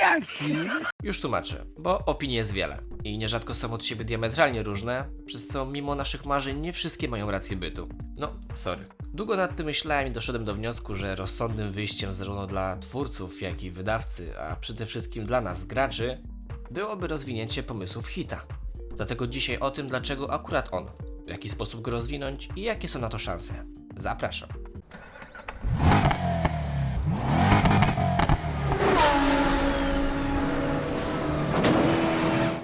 jaki? Już tłumaczę, bo opinii jest wiele i nierzadko są od siebie diametralnie różne, przez co mimo naszych marzeń nie wszystkie mają rację bytu. No, sorry. Długo nad tym myślałem i doszedłem do wniosku, że rozsądnym wyjściem zarówno dla twórców, jak i wydawcy, a przede wszystkim dla nas, graczy, byłoby rozwinięcie pomysłów hita. Dlatego dzisiaj o tym, dlaczego akurat on, w jaki sposób go rozwinąć i jakie są na to szanse. Zapraszam.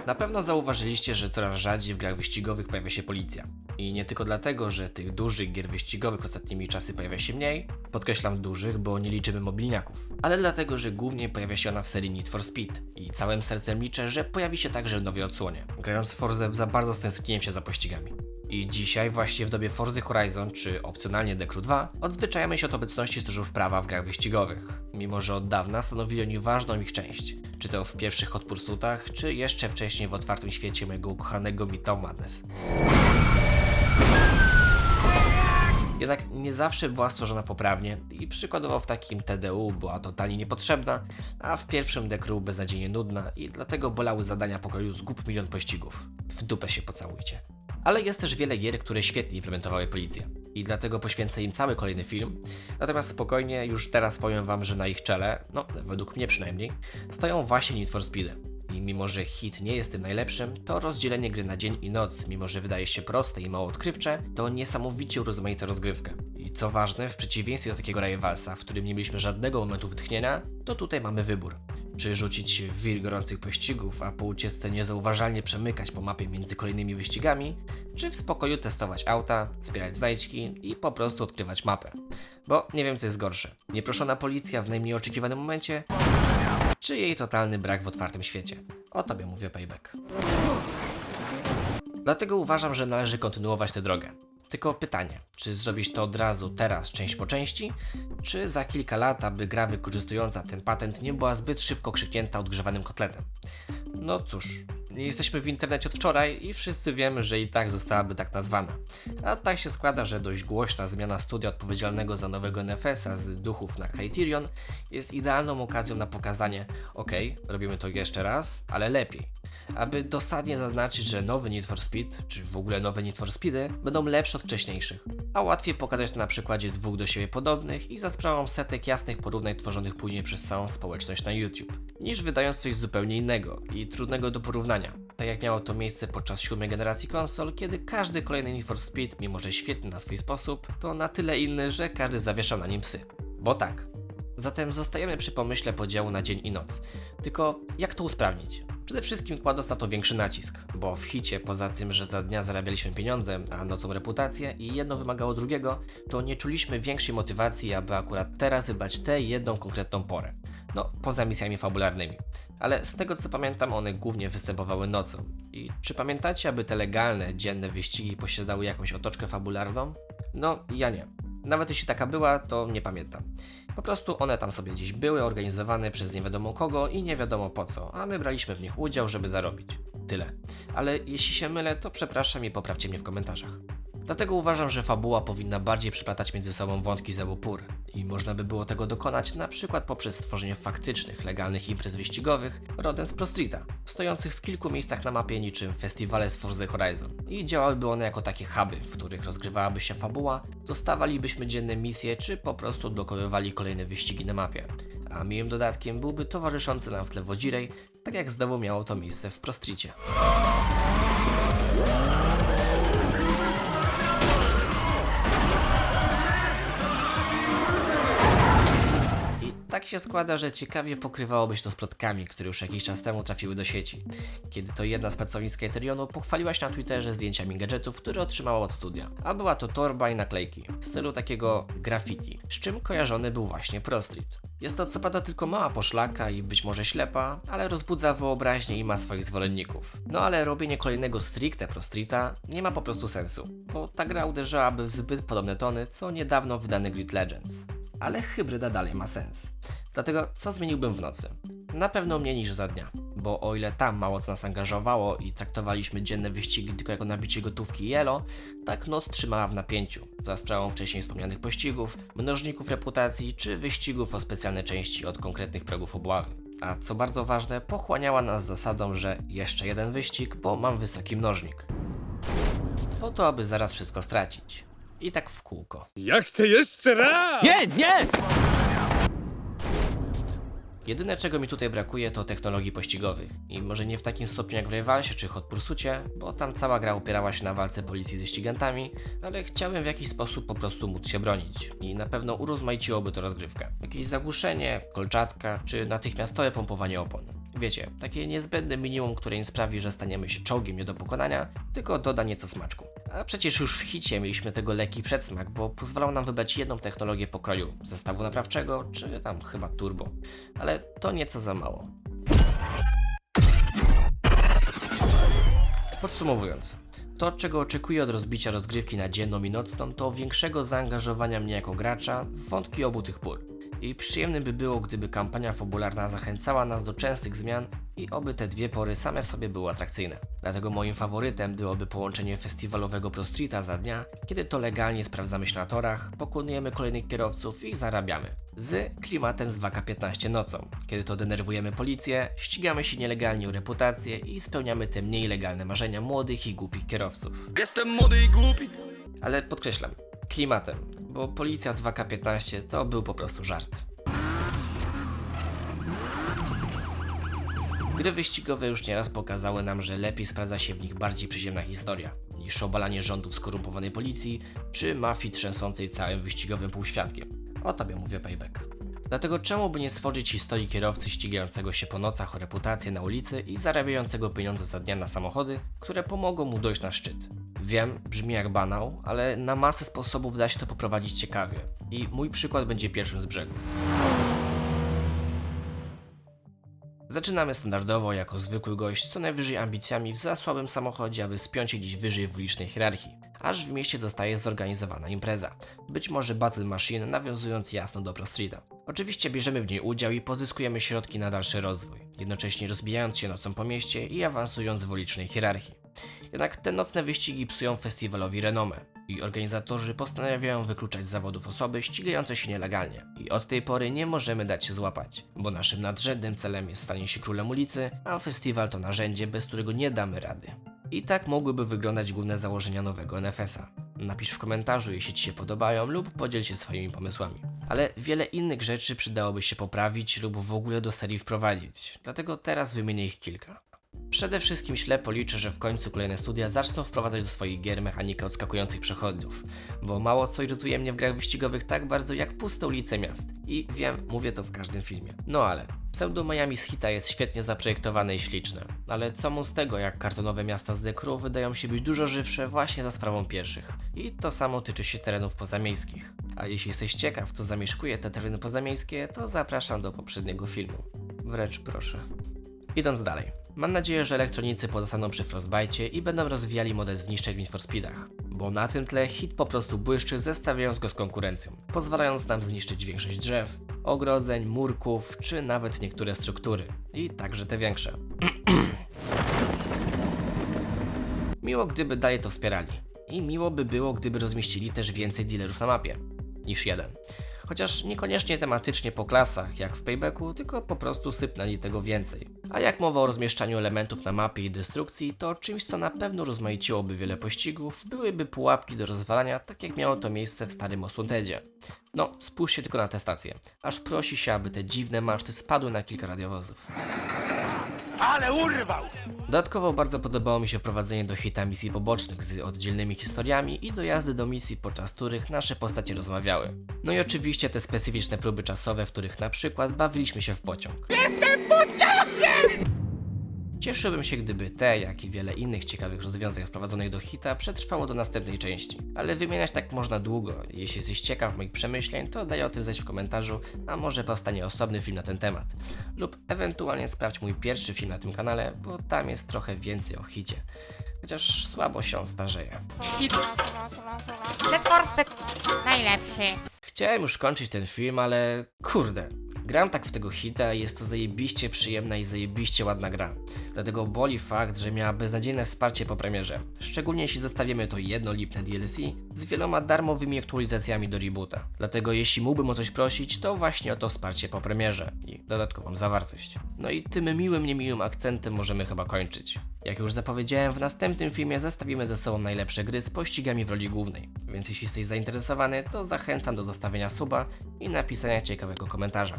Na pewno zauważyliście, że coraz rzadziej w grach wyścigowych pojawia się policja. I nie tylko dlatego, że tych dużych gier wyścigowych ostatnimi czasy pojawia się mniej, podkreślam dużych, bo nie liczymy mobilniaków, ale dlatego, że głównie pojawia się ona w serii Need for Speed. I całym sercem liczę, że pojawi się także w nowej odsłonie. Grając w Forze za bardzo stęskniłem się za pościgami. I dzisiaj, właśnie w dobie Forzy Horizon, czy opcjonalnie Decru 2, odzwyczajamy się od obecności stróżów prawa w grach wyścigowych, mimo że od dawna stanowili oni ważną ich część. Czy to w pierwszych Hot Pursuitach, czy jeszcze wcześniej w otwartym świecie mojego ukochanego Midtown Madness. Jednak nie zawsze była stworzona poprawnie i przykładowo w takim TDU była totalnie niepotrzebna, a w pierwszym Decru beznadziejnie nudna i dlatego bolały zadania pokroju zgub milion pościgów. W dupę się pocałujcie. Ale jest też wiele gier, które świetnie implementowały policję. I dlatego poświęcę im cały kolejny film. Natomiast spokojnie, już teraz powiem wam, że na ich czele, no według mnie przynajmniej, stoją właśnie Need for Speedy. I mimo, że hit nie jest tym najlepszym, to rozdzielenie gry na dzień i noc, mimo że wydaje się proste i mało odkrywcze, to niesamowicie urozmaita rozgrywka. I co ważne, w przeciwieństwie do takiego Rivalsa, w którym nie mieliśmy żadnego momentu wytchnienia, to tutaj mamy wybór. Czy rzucić wir gorących pościgów, a po ucieczce niezauważalnie przemykać po mapie między kolejnymi wyścigami, czy w spokoju testować auta, zbierać znajdźki i po prostu odkrywać mapę. Bo nie wiem co jest gorsze. Nieproszona policja w najmniej oczekiwanym momencie, czy jej totalny brak w otwartym świecie. O tobie mówię payback. Dlatego uważam, że należy kontynuować tę drogę. Tylko pytanie, czy zrobić to od razu, teraz, część po części, czy za kilka lat, aby gra wykorzystująca ten patent nie była zbyt szybko krzyknięta odgrzewanym kotletem? No cóż, jesteśmy w internecie od wczoraj i wszyscy wiemy, że i tak zostałaby tak nazwana. A tak się składa, że dość głośna zmiana studia odpowiedzialnego za nowego NFS-a z duchów na Criterion jest idealną okazją na pokazanie, ok, robimy to jeszcze raz, ale lepiej aby dosadnie zaznaczyć, że nowy Need for Speed, czy w ogóle nowe Need for Speedy, będą lepsze od wcześniejszych. A łatwiej pokazać to na przykładzie dwóch do siebie podobnych i za sprawą setek jasnych porównań tworzonych później przez całą społeczność na YouTube, niż wydając coś zupełnie innego i trudnego do porównania. Tak jak miało to miejsce podczas siódmej generacji konsol, kiedy każdy kolejny Need for Speed, mimo że świetny na swój sposób, to na tyle inny, że każdy zawieszał na nim psy. Bo tak. Zatem zostajemy przy pomyśle podziału na dzień i noc. Tylko jak to usprawnić? Przede wszystkim kładąc na to większy nacisk, bo w hicie poza tym, że za dnia zarabialiśmy pieniądze, a nocą reputację i jedno wymagało drugiego, to nie czuliśmy większej motywacji, aby akurat teraz wybrać tę jedną konkretną porę. No, poza misjami fabularnymi. Ale z tego co pamiętam, one głównie występowały nocą. I czy pamiętacie, aby te legalne, dzienne wyścigi posiadały jakąś otoczkę fabularną? No, ja nie. Nawet jeśli taka była, to nie pamiętam. Po prostu one tam sobie gdzieś były, organizowane przez nie wiadomo kogo i nie wiadomo po co, a my braliśmy w nich udział, żeby zarobić. Tyle. Ale jeśli się mylę, to przepraszam i poprawcie mnie w komentarzach. Dlatego uważam, że fabuła powinna bardziej przyplatać między sobą wątki z obu pór. I można by było tego dokonać na przykład poprzez stworzenie faktycznych, legalnych imprez wyścigowych rodem z Pro Streeta, stojących w kilku miejscach na mapie niczym festiwale z Forza Horizon. I działałyby one jako takie huby, w których rozgrywałaby się fabuła, dostawalibyśmy dzienne misje czy po prostu odblokowywali kolejne wyścigi na mapie. A miłym dodatkiem byłby towarzyszący nam w tle wodzirej, tak jak znowu miało to miejsce w Pro tak się składa, że ciekawie pokrywałoby się to z plotkami, które już jakiś czas temu trafiły do sieci. Kiedy to jedna z pracownic Criterionu pochwaliła się na Twitterze zdjęciami gadżetów, które otrzymała od studia. A była to torba i naklejki, w stylu takiego graffiti, z czym kojarzony był właśnie Pro Street. Jest to co prawda tylko mała poszlaka i być może ślepa, ale rozbudza wyobraźnię i ma swoich zwolenników. No ale robienie kolejnego stricte Pro Streeta nie ma po prostu sensu, bo ta gra uderzałaby w zbyt podobne tony, co niedawno wydany Grid Legends ale hybryda dalej ma sens. Dlatego co zmieniłbym w nocy? Na pewno mniej niż za dnia, bo o ile tam mało co nas angażowało i traktowaliśmy dzienne wyścigi tylko jako nabicie gotówki i tak noc trzymała w napięciu, za sprawą wcześniej wspomnianych pościgów, mnożników reputacji czy wyścigów o specjalne części od konkretnych progów obławy. a co bardzo ważne, pochłaniała nas zasadą, że jeszcze jeden wyścig, bo mam wysoki mnożnik. Po to, aby zaraz wszystko stracić. I tak w kółko. Ja chcę jeszcze raz! Nie, nie! Jedyne czego mi tutaj brakuje to technologii pościgowych. I może nie w takim stopniu jak w Rivalsie czy Hot Pursucie, bo tam cała gra opierała się na walce policji ze ścigantami, ale chciałem w jakiś sposób po prostu móc się bronić. I na pewno urozmaiciłoby to rozgrywkę. Jakieś zagłuszenie, kolczatka czy natychmiastowe pompowanie opon. Wiecie, takie niezbędne minimum, które nie sprawi, że staniemy się czołgiem nie do pokonania, tylko doda nieco smaczku. A przecież już w hicie mieliśmy tego lekki przedsmak, bo pozwalał nam wybrać jedną technologię pokroju zestawu naprawczego, czy tam chyba turbo. Ale to nieco za mało. Podsumowując, to czego oczekuję od rozbicia rozgrywki na dzienną i nocną to większego zaangażowania mnie jako gracza w wątki obu tych pór. I przyjemne by było, gdyby kampania fabularna zachęcała nas do częstych zmian i oby te dwie pory same w sobie były atrakcyjne. Dlatego moim faworytem byłoby połączenie festiwalowego Pro Streeta za dnia, kiedy to legalnie sprawdzamy się na torach, pokonujemy kolejnych kierowców i zarabiamy. Z klimatem z 2K15 nocą, kiedy to denerwujemy policję, ścigamy się nielegalnie o reputację i spełniamy te mniej legalne marzenia młodych i głupich kierowców. Jestem młody i głupi. Ale podkreślam, klimatem, bo policja 2K15 to był po prostu żart. Gry wyścigowe już nieraz pokazały nam, że lepiej sprawdza się w nich bardziej przyziemna historia niż obalanie rządów skorumpowanej policji czy mafii trzęsącej całym wyścigowym półświatkiem. O tobie mówię payback. Dlatego czemu by nie stworzyć historii kierowcy ścigającego się po nocach o reputację na ulicy i zarabiającego pieniądze za dnia na samochody, które pomogą mu dojść na szczyt? Wiem, brzmi jak banał, ale na masę sposobów da się to poprowadzić ciekawie. I mój przykład będzie pierwszym z brzegu. Zaczynamy standardowo jako zwykły gość, co najwyżej ambicjami w za słabym samochodzie, aby spiąć się gdzieś wyżej w ulicznej hierarchii. Aż w mieście zostaje zorganizowana impreza. Być może Battle Machine, nawiązując jasno do Pro Streeta. Oczywiście bierzemy w niej udział i pozyskujemy środki na dalszy rozwój, jednocześnie rozbijając się nocą po mieście i awansując w ulicznej hierarchii. Jednak te nocne wyścigi psują festiwalowi renomę i organizatorzy postanawiają wykluczać z zawodów osoby ścigające się nielegalnie. I od tej pory nie możemy dać się złapać, bo naszym nadrzędnym celem jest stanie się królem ulicy, a festiwal to narzędzie, bez którego nie damy rady. I tak mogłyby wyglądać główne założenia nowego NFS-a. Napisz w komentarzu, jeśli Ci się podobają, lub podziel się swoimi pomysłami. Ale wiele innych rzeczy przydałoby się poprawić lub w ogóle do serii wprowadzić, dlatego teraz wymienię ich kilka. Przede wszystkim ślepo liczę, że w końcu kolejne studia zaczną wprowadzać do swoich gier mechanikę odskakujących przechodniów, bo mało co irytuje mnie w grach wyścigowych tak bardzo jak puste ulice miast. I wiem, mówię to w każdym filmie. No ale, pseudo Miami z Hita jest świetnie zaprojektowane i śliczne, ale co mu z tego, jak kartonowe miasta z Dekru wydają się być dużo żywsze właśnie za sprawą pieszych. I to samo tyczy się terenów pozamiejskich. A jeśli jesteś ciekaw, kto zamieszkuje te tereny pozamiejskie, to zapraszam do poprzedniego filmu. Wręcz proszę. Idąc dalej. Mam nadzieję, że elektronicy pozostaną przy Frostbite i będą rozwijali model zniszczeń w Need for Speedach, bo na tym tle hit po prostu błyszczy zestawiając go z konkurencją, pozwalając nam zniszczyć większość drzew, ogrodzeń, murków czy nawet niektóre struktury i także te większe. Miło gdyby dalej to wspierali i miło by było gdyby rozmieścili też więcej dealerów na mapie niż jeden. Chociaż niekoniecznie tematycznie po klasach, jak w Paybacku, tylko po prostu sypnęli tego więcej. A jak mowa o rozmieszczaniu elementów na mapie i destrukcji, to czymś co na pewno rozmaiciłoby wiele pościgów, byłyby pułapki do rozwalania, tak jak miało to miejsce w starym Osuntedzie. No, spójrzcie tylko na tę stację. Aż prosi się, aby te dziwne maszty spadły na kilka radiowozów. Ale urwał! Dodatkowo bardzo podobało mi się wprowadzenie do hita misji pobocznych z oddzielnymi historiami i dojazdy do misji, podczas których nasze postacie rozmawiały. No i oczywiście te specyficzne próby czasowe, w których na przykład bawiliśmy się w pociąg. Jestem pociągiem! Cieszyłbym się, gdyby te, jak i wiele innych ciekawych rozwiązań wprowadzonych do hita przetrwało do następnej części. Ale wymieniać tak można długo. Jeśli jesteś ciekaw moich przemyśleń, to daj o tym znać w komentarzu, a może powstanie osobny film na ten temat. Lub ewentualnie sprawdź mój pierwszy film na tym kanale, bo tam jest trochę więcej o hicie. Chociaż słabo się on starzeje. Let's Najlepszy. Chciałem już kończyć ten film, ale kurde, Gram tak w tego hita i jest to zajebiście przyjemna i zajebiście ładna gra. Dlatego boli fakt, że miała beznadziejne wsparcie po premierze. Szczególnie jeśli zestawimy to jednolipne DLC z wieloma darmowymi aktualizacjami do reboota. Dlatego jeśli mógłbym o coś prosić, to właśnie o to wsparcie po premierze i dodatkową zawartość. No i tym miłym, niemiłym akcentem możemy chyba kończyć. Jak już zapowiedziałem, w następnym filmie zestawimy ze sobą najlepsze gry z pościgami w roli głównej. Więc jeśli jesteś zainteresowany, to zachęcam do zostawienia suba i napisania ciekawego komentarza.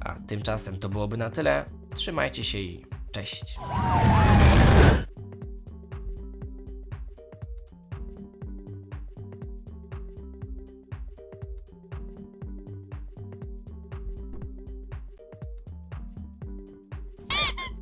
A tymczasem to byłoby na tyle. Trzymajcie się i cześć.